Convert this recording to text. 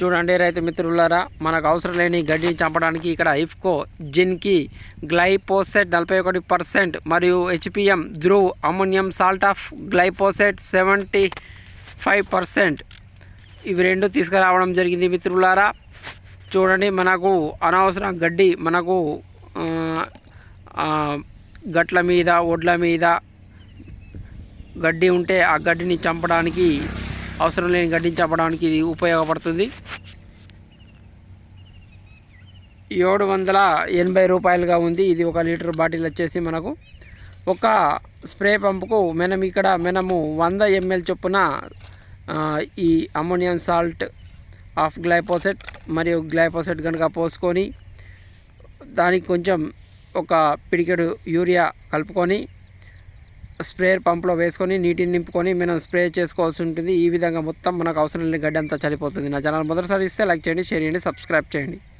చూడండి రైతు మిత్రులారా మనకు అవసరం లేని గడ్డిని చంపడానికి ఇక్కడ ఇఫ్కో జిన్కి గ్లైపోసెట్ నలభై ఒకటి పర్సెంట్ మరియు HPM Dhruv ammonium salt of glyphosate seventy five percent. ఇవి రెండు తీసుకురావడం జరిగింది మిత్రులారా. చూడండి మనకు అనవసరం గడ్డి మనకు గట్ల మీద ఒడ్ల మీద గడ్డి ఉంటే ఆ గడ్డిని చంపడానికి అవసరం లేని గడ్డిని చంపడానికి ఇది ఉపయోగపడుతుంది. ఏడు వందల ఎనభై రూపాయలుగా ఉంది. ఇది ఒక లీటర్ బాటిల్ వచ్చేసి మనకు. ఒక స్ప్రే పంపుకు మనం ఇక్కడ మనము వంద ఎంఎల్ చొప్పున ఈ అమ్మోనియం సాల్ట్ ఆఫ్ గ్లైపోసెట్ మరియు గ్లైపోసెట్ కనుక పోసుకొని దానికి కొంచెం ఒక పిడికెడు యూరియా కలుపుకొని స్ప్రేయర్ పంపులో వేసుకొని నీటిని నింపుకొని మనం స్ప్రే చేసుకోవాల్సి ఉంటుంది. ఈ విధంగా మొత్తం మనకు అవసరం లేని గడ్డి అంతా చనిపోతుంది. నా ఛానల్ మొదటిసారి ఇస్తే లైక్ చేయండి షేర్ చేయండి సబ్స్క్రైబ్ చేయండి.